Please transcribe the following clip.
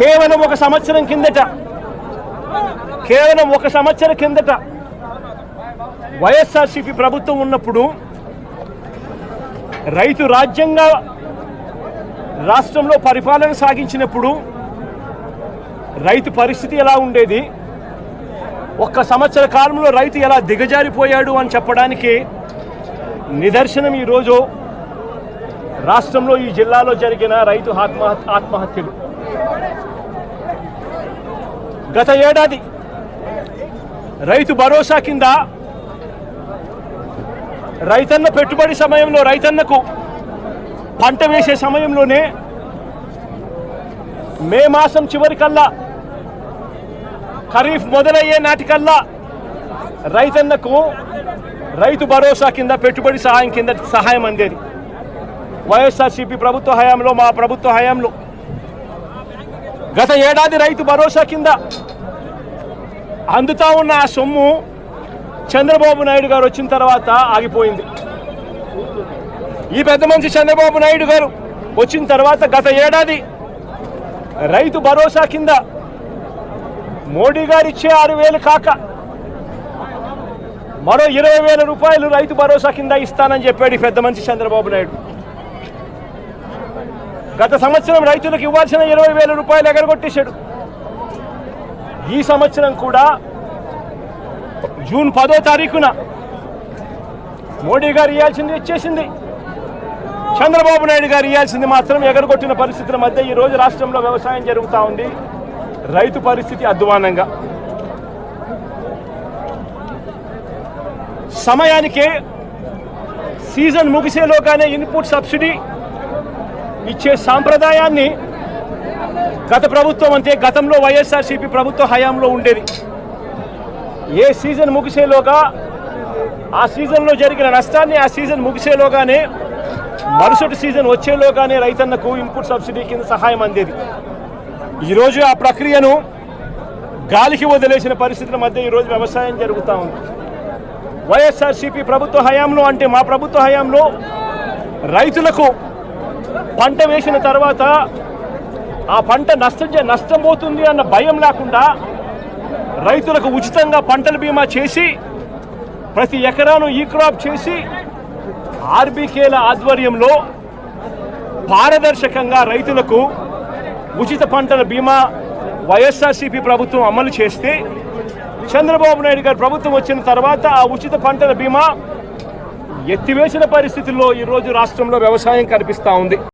కేవలం ఒక సంవత్సరం కిందట. కేవలం ఒక సంవత్సరం కిందట. వైఎస్ఆర్సీపీ ప్రభుత్వం ఉన్నప్పుడు రైతు రాజ్యంగా రాష్ట్రంలో పరిపాలన సాగించినప్పుడు రైతు పరిస్థితి ఎలా ఉండేది? ఒక్క సంవత్సర కాలంలో రైతు ఎలా దిగజారిపోయాడు అని చెప్పడానికి నిదర్శనం ఈరోజు రాష్ట్రంలో ఈ జిల్లాలో జరిగిన రైతు ఆత్మహత్య ఆత్మహత్యలు. గత ఏడాది రైతు భరోసా కింద రైతన్న పెట్టుబడి సమయంలో రైతన్నకు పంట వేసే సమయంలోనే మే మాసం చివరికల్లా ఖరీఫ్ మొదలయ్యే నాటికల్లా రైతన్నకు రైతు భరోసా కింద పెట్టుబడి సహాయం కింద సహాయం అందేది. వైఎస్ఆర్సీపీ ప్రభుత్వ హయాంలో మా ప్రభుత్వ హయాంలో గత ఏడాది రైతు భరోసా కింద అందుతా ఉన్న ఆ సొమ్ము చంద్రబాబు నాయుడు గారు వచ్చిన తర్వాత ఆగిపోయింది. ఈ పెద్ద మనిషి చంద్రబాబు నాయుడు గారు వచ్చిన తర్వాత గత ఏడాది రైతు భరోసా కింద మోడీ గారు ఇచ్చే ఆరు వేలు కాక మరో ఇరవై వేల రూపాయలు రైతు భరోసా కింద ఇస్తానని చెప్పాడు ఈ పెద్ద మనిషి చంద్రబాబు నాయుడు. గత సంవత్సరం రైతులకు ఇవ్వాల్సిన ఇరవై వేల రూపాయలు ఎగరగొట్టేశాడు. ఈ సంవత్సరం కూడా జూన్ పదో తారీఖున మోడీ గారు ఇవ్వాల్సింది ఇచ్చేసింది. చంద్రబాబు నాయుడు గారు ఇవ్వాల్సింది మాత్రం ఎగరగొట్టిన పరిస్థితుల మధ్య ఈ రోజు రాష్ట్రంలో వ్యవసాయం జరుగుతూ ఉంది. రైతు పరిస్థితి అధ్వానంగా సమయానికే సీజన్ ముగిసేలోగానే ఇన్పుట్ సబ్సిడీ ఇచ్చే సాంప్రదాయాన్ని గత ప్రభుత్వం అంటే గతంలో వైఎస్ఆర్సీపీ ప్రభుత్వ హయాంలో ఉండేది. ఏ సీజన్ ముగిసేలోగా ఆ సీజన్లో జరిగిన నష్టాన్ని ఆ సీజన్ ముగిసేలోగానే మరుసటి సీజన్ వచ్చేలోగానే రైతన్నకు ఇన్పుట్ సబ్సిడీ కింద సహాయం అందేది. ఈరోజు ఆ ప్రక్రియను గాలికి వదిలేసిన పరిస్థితుల మధ్య ఈరోజు వ్యవసాయం జరుగుతూ ఉంది. వైఎస్ఆర్సీపీ ప్రభుత్వ హయాంలో అంటే మా ప్రభుత్వ హయాంలో రైతులకు పంట వేసిన తర్వాత ఆ పంట నష్టం చే- నష్టం పోతుంది అన్న భయం లేకుండా రైతులకు ఉచితంగా పంటల బీమా చేసి ప్రతి ఎకరాను ఈ క్రాప్ చేసి ఆర్బీకేల ఆధ్వర్యంలో పారదర్శకంగా రైతులకు ఉచిత పంటల బీమా వైఎస్ఆర్సీపీ ప్రభుత్వం అమలు చేస్తే చంద్రబాబు నాయుడు గారి ప్రభుత్వం వచ్చిన తర్వాత ఆ ఉచిత పంటల బీమా ఎత్తివేసిన పరిస్థితుల్లో ఈరోజు రాష్ట్రంలో వ్యవసాయం కనిపిస్తూ ఉంది.